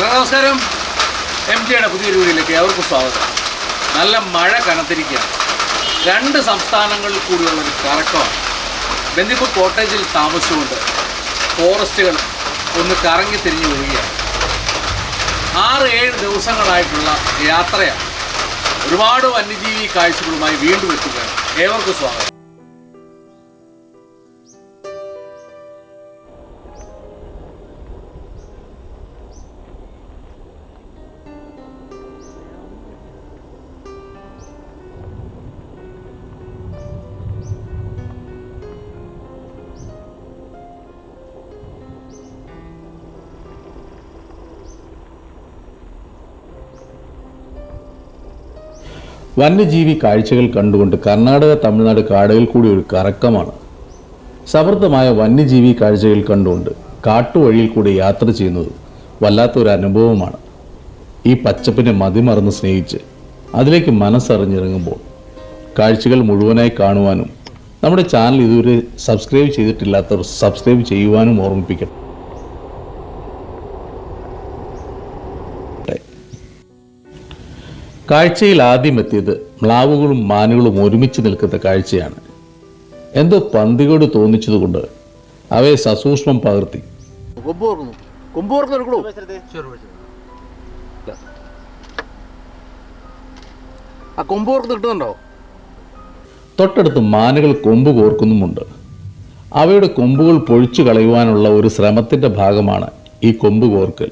നമസ്കാരം. എം ജിയുടെ പുതിയൊരു വീഡിയോയിലേക്ക് അവർക്ക് സ്വാഗതം. നല്ല മഴ കനത്തിരിക്കുകയാണ്. രണ്ട് സംസ്ഥാനങ്ങളിൽ കൂടിയുള്ള ഒരു കറക്കമാണ് ബന്ദിപ്പൂർ കോട്ടേജിൽ താമസിച്ചുകൊണ്ട് ഫോറസ്റ്റുകൾ ഒന്ന് കറങ്ങി തിരിഞ്ഞു വരികയാണ്. ആറ് ഏഴ് ദിവസങ്ങളായിട്ടുള്ള യാത്രയാണ്. ഒരുപാട് വന്യജീവി കാഴ്ചകളുമായി വീണ്ടും എത്തുകയാണ്. ഏവർക്കും സ്വാഗതം. വന്യജീവി കാഴ്ചകൾ കണ്ടുകൊണ്ട് കർണാടക തമിഴ്നാട് കാടുകൾ കൂടി ഒരു കറക്കമാണ്. സമൃദ്ധമായ വന്യജീവി കാഴ്ചകൾ കണ്ടുകൊണ്ട് കാട്ടുവഴിയിൽ കൂടി യാത്ര ചെയ്യുന്നത് വല്ലാത്തൊരു അനുഭവമാണ്. ഈ പച്ചപ്പിനെ മതിമറന്ന് സ്നേഹിച്ച് അതിലേക്ക് മനസ്സറിഞ്ഞിറങ്ങുമ്പോൾ കാഴ്ചകൾ മുഴുവനായി കാണുവാനും നമ്മുടെ ചാനൽ ഇതുവരെ സബ്സ്ക്രൈബ് ചെയ്തിട്ടില്ലാത്തവർ സബ്സ്ക്രൈബ് ചെയ്യുവാനും ഓർമ്മിപ്പിക്കട്ടെ. കാഴ്ചയിൽ ആദ്യം എത്തിയത് മ്ലാവുകളും മാനുകളും ഒരുമിച്ച് നിൽക്കുന്ന കാഴ്ചയാണ്. എന്തോ പന്തികോട് തോന്നിച്ചതുകൊണ്ട് അവയെ സസൂക്ഷ്മം പകർത്തി. ആ തൊട്ടടുത്ത് മാനുകൾ കൊമ്പ് കോർക്കുന്നുമുണ്ട്. അവയുടെ കൊമ്പുകൾ പൊഴിച്ചു കളയുവാനുള്ള ഒരു ശ്രമത്തിന്റെ ഭാഗമാണ് ഈ കൊമ്പ് കോർക്കൽ.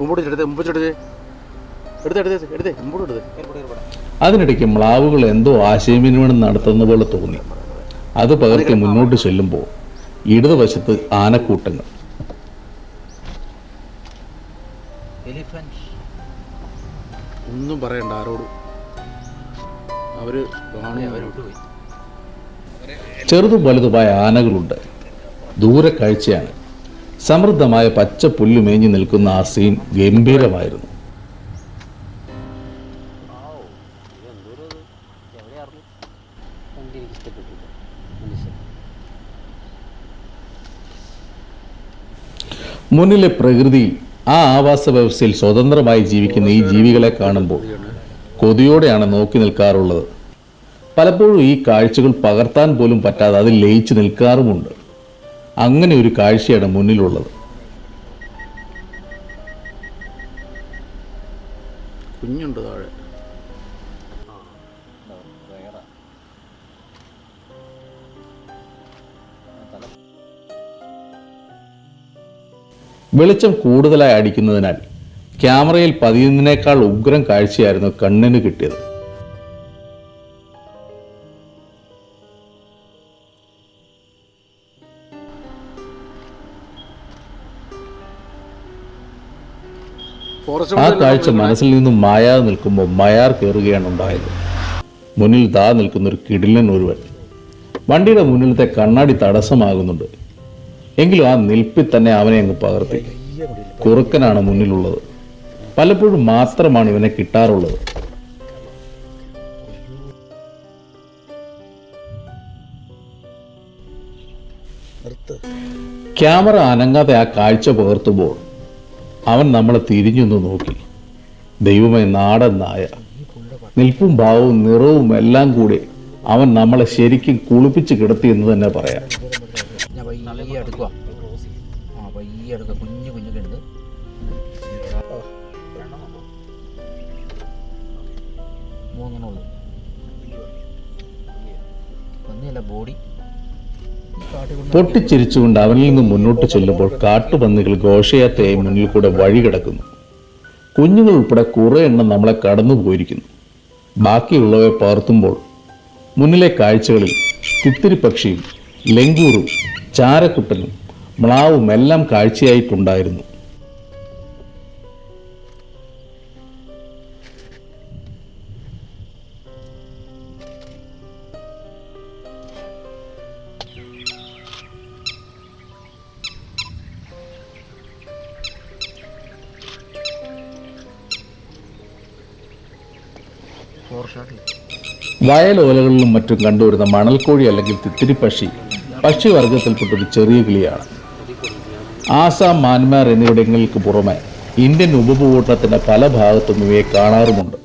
മുമ്പോട്ട് എടുത്ത് മുമ്പോട്ട് എടുത്തേ എടുത്തേ എടുത്തേ എടുത്തേ. മുമ്പോട്ട് എടുത്തേ അതിനിടയ്ക്ക് മ്ലാവുകൾ എന്തോ ആശയവിനിമയം നടത്തുന്ന പോലെ തോന്നി. അത് പകർത്തി മുന്നോട്ട് ചെല്ലുമ്പോൾ ഇടതുവശത്ത് ആനക്കൂട്ടങ്ങൾ. ഒന്നും പറയണ്ട ആരോടും. അവർ ചെറുതും വലുതുമായ ആനകളുണ്ട്. ദൂരെ കാഴ്ചയാണ് സമൃദ്ധമായ പച്ച പുല്ല് മേഞ്ഞു നിൽക്കുന്ന ആ സീൻ ഗംഭീരമായിരുന്നു. മുന്നിലെ പ്രകൃതി ആ ആവാസ വ്യവസ്ഥയിൽ സ്വതന്ത്രമായി ജീവിക്കുന്ന ഈ ജീവികളെ കാണുമ്പോൾ കൊതിയോടെയാണ് നോക്കി നിൽക്കാറുള്ളത്. പലപ്പോഴും ഈ കാഴ്ചകൾ പകർത്താൻ പോലും പറ്റാതെ അതിൽ ലയിച്ചു നിൽക്കാറുമുണ്ട്. അങ്ങനെ ഒരു കാഴ്ചയാണ് മുന്നിലുള്ളത്. കുഞ്ഞുണ്ട് താഴെ. വെളിച്ചം കൂടുതലായി അടിക്കുന്നതിനാൽ ക്യാമറയിൽ പതിയുന്നതിനേക്കാൾ ഉഗ്രം കാഴ്ചയായിരുന്നു കണ്ണിന് കിട്ടിയത്. ആ കാഴ്ച മനസ്സിൽ നിന്നും മായാതെ നിൽക്കുമ്പോൾ മയാർ കയറുകയാണ് ഉണ്ടായത്. മുന്നിൽ താ നിൽക്കുന്ന ഒരു കിടിലൻ ഒരുവൻ. വണ്ടിയുടെ മുന്നിലത്തെ കണ്ണാടി തടസ്സമാകുന്നുണ്ട്. എങ്കിലും ആ നിൽപ്പിൽ തന്നെ അവനെ അങ്ങ് പകർത്തി. കുറുക്കനാണ് മുന്നിലുള്ളത്. പലപ്പോഴും മാത്രമാണ് ഇവനെ കിട്ടാറുള്ളത്. ക്യാമറ അനങ്ങാതെ ആ കാഴ്ച പകർത്തുമ്പോൾ അവൻ നമ്മളെ തിരിഞ്ഞൊന്ന് നോക്കി. ദൈവമേ നാടൻ നായ. നിൽപ്പും ഭാവവും നിറവും എല്ലാം കൂടി അവൻ നമ്മളെ ശരിക്കും കുളിപ്പിച്ച് കിടത്തി എന്ന് തന്നെ പറയാം. ബോഡി. പൊട്ടിച്ചിരിച്ചുകൊണ്ട് അവനിൽ നിന്ന് മുന്നോട്ട് ചെല്ലുമ്പോൾ കാട്ടുപന്നികൾ ഘോഷയാത്രയായി മുന്നിൽ കൂടെ വഴി കിടക്കുന്നു കുഞ്ഞുങ്ങൾ ഉൾപ്പെടെ കുറെ എണ്ണം നമ്മളെ കടന്നു പോയിരിക്കുന്നു ബാക്കിയുള്ളവയെ പകർത്തുമ്പോൾ മുന്നിലെ കാഴ്ചകളിൽ തിത്തിരി പക്ഷിയും ലെങ്കൂറും ചാരക്കുട്ടനും മ്ലാവും എല്ലാം കാഴ്ചയായിട്ടുണ്ടായിരുന്നു. വയലോലകളിലും മറ്റും കണ്ടുവരുന്ന മണൽക്കോഴി അല്ലെങ്കിൽ തിത്തിരിപ്പക്ഷി പക്ഷിവർഗത്തിൽപ്പെട്ടൊരു ചെറിയ കിളിയാണ്. ആസാം മാൻമാർ എന്നിവിടങ്ങൾക്ക് പുറമെ ഇന്ത്യൻ ഉപഭൂഖണ്ഡത്തിന്റെ പല ഭാഗത്തും ഇവയെ കാണാറുമുണ്ട്.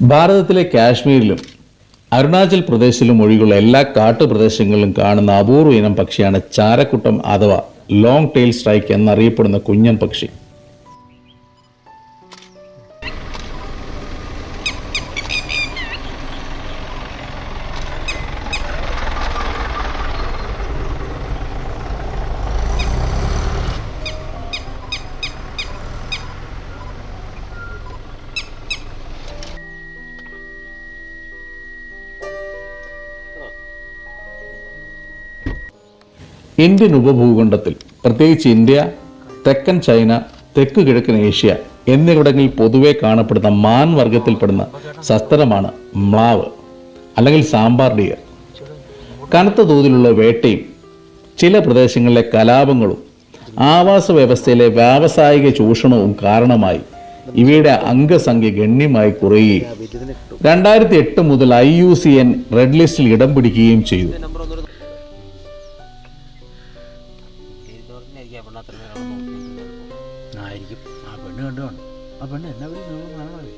ഭാരതത്തിലെ കാശ്മീരിലും അരുണാചൽ പ്രദേശിലും ഒഴികെയുള്ള എല്ലാ കാട്ടുപ്രദേശങ്ങളിലും കാണുന്ന അപൂർവ ഇനം പക്ഷിയാണ് ചാരക്കുട്ടം അഥവാ ലോങ് ടെയിൽ സ്ട്രൈക്ക് എന്നറിയപ്പെടുന്ന കുഞ്ഞൻ പക്ഷി. ഇന്ത്യൻ ഉപഭൂഖണ്ഡത്തിൽ പ്രത്യേകിച്ച് ഇന്ത്യ തെക്കൻ ചൈന തെക്ക് കിഴക്കൻ ഏഷ്യ എന്നിവിടങ്ങളിൽ പൊതുവെ കാണപ്പെടുന്ന മാൻ വർഗത്തിൽപ്പെടുന്ന സസ്തനമാണ് മ്ലാവ് അല്ലെങ്കിൽ സാമ്പാർ ഡിയർ. കനത്ത തോതിലുള്ള വേട്ടയും ചില പ്രദേശങ്ങളിലെ കലാപങ്ങളും ആവാസ വ്യവസ്ഥയിലെ വ്യാവസായിക ചൂഷണവും കാരണമായി ഇവയുടെ അംഗസംഖ്യ ഗണ്യമായി കുറയുകയും രണ്ടായിരത്തി എട്ട് മുതൽ I U C N red ലിസ്റ്റിൽ ഇടം പിടിക്കുകയും ചെയ്തു. കണ്ടുമാണ് ആ പെണ്ണ് എന്നാ വിളിച്ചു കാണണമേ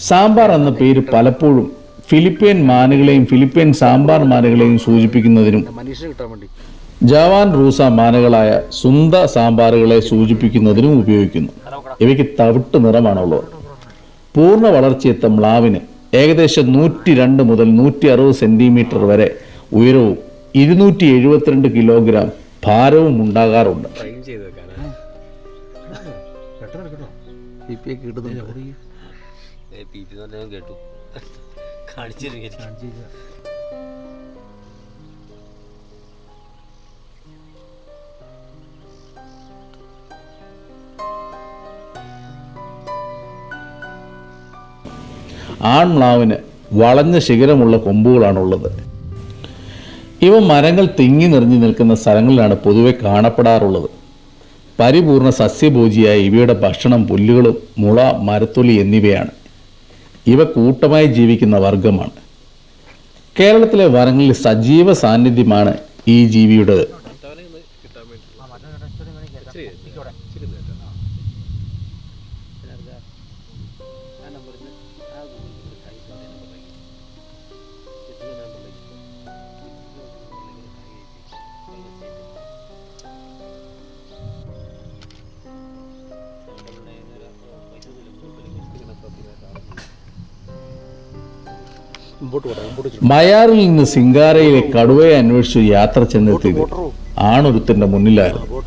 സാമ്പാർ എന്ന പേര് പലപ്പോഴും ഫിലിപ്പൈൻ മാനുകളെയും ഫിലിപ്പൈൻ സാമ്പാർ മാനുകളെയും സൂചിപ്പിക്കുന്നതിനും ജവാൻ റൂസ മാനകളായ സുന്ദ സാമ്പാറുകളെ സൂചിപ്പിക്കുന്നതിനും ഉപയോഗിക്കുന്നു. ഇവയ്ക്ക് തവിട്ട് നിറമാണുള്ളത്. പൂർണ വളർച്ചയെത്ത മ്ലാവിന് ഏകദേശം നൂറ്റി രണ്ട് മുതൽ നൂറ്റി അറുപത് സെന്റിമീറ്റർ വരെ ഉയരവും ഇരുന്നൂറ്റി എഴുപത്തിരണ്ട് കിലോഗ്രാം ഭാരവും ഉണ്ടാകാറുണ്ട്. കേട്ടോ. ആൺമ്ലാവിന് വളഞ്ഞ ശിഖരമുള്ള കൊമ്പുകളാണുള്ളത്. ഇവ മരങ്ങൾ തിങ്ങി നിറഞ്ഞു നിൽക്കുന്ന സ്ഥലങ്ങളിലാണ് പൊതുവെ കാണപ്പെടാറുള്ളത്. പരിപൂർണ സസ്യഭോജിയായ ഇവയുടെ ഭക്ഷണം പുല്ലുകളും മുള മരത്തൊലി എന്നിവയാണ്. ഇവ കൂട്ടമായി ജീവിക്കുന്ന വർഗമാണ് കേരളത്തിലെ വനങ്ങളിൽ സജീവ സാന്നിധ്യമാണ് ഈ ജീവിയുടേത് മയാറിൽ നിന്ന് സിംഗാരയിലെ കടുവയെ അന്വേഷിച്ച് യാത്ര ചെന്നെത്തിയത് ആണൊരുത്തിന്റെ മുന്നിലായിരുന്നു.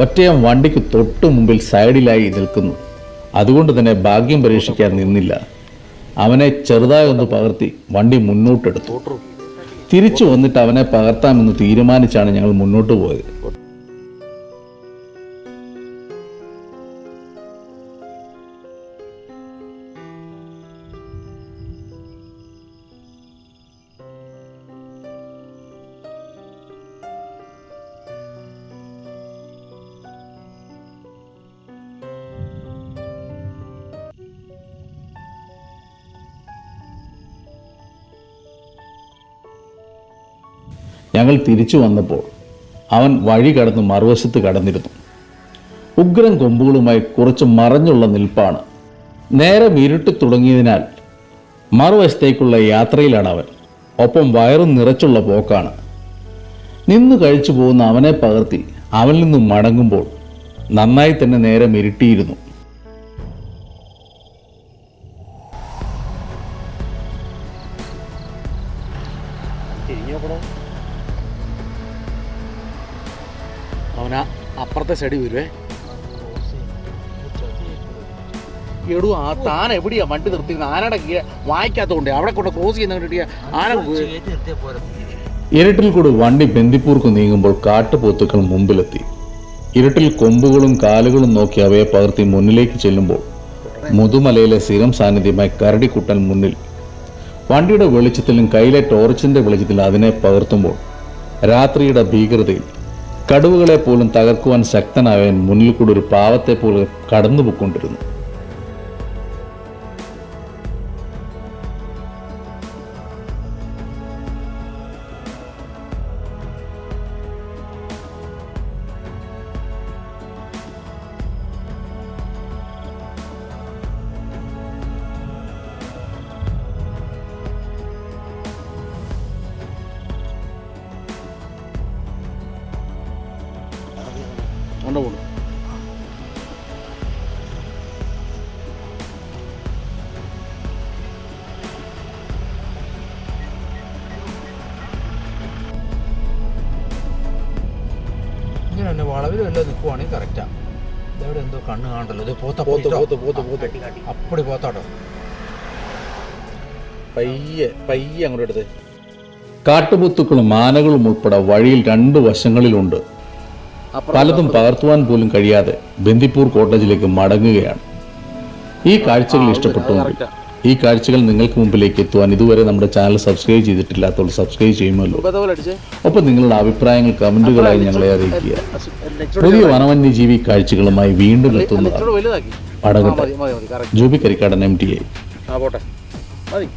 ഒറ്റയം വണ്ടിക്ക് തൊട്ടു മുമ്പിൽ സൈഡിലായി നിൽക്കുന്നു. അതുകൊണ്ട് തന്നെ ഭാഗ്യം പരീക്ഷിക്കാൻ നിന്നില്ല. അവനെ ചെറുതായി ഒന്ന് പകർത്തി വണ്ടി മുന്നോട്ടെടുത്തു. തിരിച്ചു വന്നിട്ട് അവനെ പകർത്താമെന്ന് തീരുമാനിച്ചാണ് ഞങ്ങൾ മുന്നോട്ട് പോയത്. ഞങ്ങൾ തിരിച്ചു വന്നപ്പോൾ അവൻ വഴി കടന്ന് മറുവശത്ത് കടന്നിരുന്നു. ഉഗ്രൻ കൊമ്പുകളുമായി കുറച്ച് മറഞ്ഞുള്ള നിൽപ്പാണ്. നേരം ഇരുട്ടി തുടങ്ങിയതിനാൽ മറുവശത്തേക്കുള്ള യാത്രയിലാണ് അവൻ. ഒപ്പം വയറും നിറച്ചുള്ള പോക്കാണ്. നിന്ന് കഴിച്ചു പോകുന്ന അവനെ പകർത്തി അവനിൽ നിന്നും മടങ്ങുമ്പോൾ നന്നായി തന്നെ നേരം ഇരുട്ടിയിരുന്നു. അവനാ അപ്പുറത്തെ സൈഡിൽ വരുവേ. എടൂ ആ താൻ എവിടെയാ വണ്ടി നിർത്തിയിരുന്നത് ആനയുടെ കീഴെ വായിക്കാത്തതുകൊണ്ട് അവിടെ കൊണ്ട് ക്രോസ് ചെയ്യുന്ന കണ്ടിട്ട് ആന ഇരട്ടിൽ കൂടി വണ്ടി ബന്ദിപ്പൂർക്ക് നീങ്ങുമ്പോൾ കാട്ടുപോത്തുക്കൾ മുമ്പിലെത്തി. ഇരുട്ടിൽ കൊമ്പുകളും കാലുകളും നോക്കി അവയെ പകർത്തി മുന്നിലേക്ക് ചെല്ലുമ്പോൾ മുതുമലയിലെ സ്ഥിരം സാന്നിധ്യമായി കരടിക്കുട്ടൻ മുന്നിൽ. വണ്ടിയുടെ വെളിച്ചത്തിലും കയ്യിലെ ടോർച്ചിന്റെ വെളിച്ചത്തിൽ അതിനെ പകർത്തുമ്പോൾ രാത്രിയുടെ ഭീകരതയിൽ കടുവകളെ പോലും തകർക്കുവാൻ ശക്തനായവൻ മുന്നിൽ കൂടെ ഒരു പാവത്തെ പോലെ കടന്നുപോയിക്കൊണ്ടിരുന്നു. കൊണ്ടുപോകും വളവിൽ വല്ലതും നിൽക്കുവാണെങ്കിൽ കറക്റ്റാണ് ഇതെവിടെ എന്തോ കണ്ണ് കാണണ്ടല്ലോ. ഇത് പോത്ത പോത്ത അപ്പടി പോത്താട്ടോ. പയ്യെ പയ്യെ അങ്ങോട്ട് എടുത്ത്. കാട്ടുപൊത്തുക്കളും ആനകളും ഉൾപ്പെടെ വഴിയിൽ രണ്ട് വശങ്ങളിലുണ്ട്. പലതും പകർത്തുവാൻ പോലും കഴിയാതെ ബന്ദിപ്പൂർ കോട്ടേജിലേക്ക് മടങ്ങുകയാണ്. ഈ കാഴ്ചകൾ ഇഷ്ടപ്പെട്ടുവെങ്കിൽ ഈ കാഴ്ചകൾ നിങ്ങൾക്ക് മുമ്പിലേക്ക് എത്തുവാൻ ഇതുവരെ നമ്മുടെ ചാനൽ സബ്സ്ക്രൈബ് ചെയ്തിട്ടില്ലാത്തവർ സബ്സ്ക്രൈബ് ചെയ്യുമല്ലോ. ഒപ്പം നിങ്ങളുടെ അഭിപ്രായങ്ങൾ കമന്റുകളായി ഞങ്ങളെ അറിയിക്കുക. പുതിയ വനവന്യജീവി കാഴ്ചകളുമായി വീണ്ടും എത്തുന്നത് അടകട്ടെ Juby Karikkadan M T I മതി.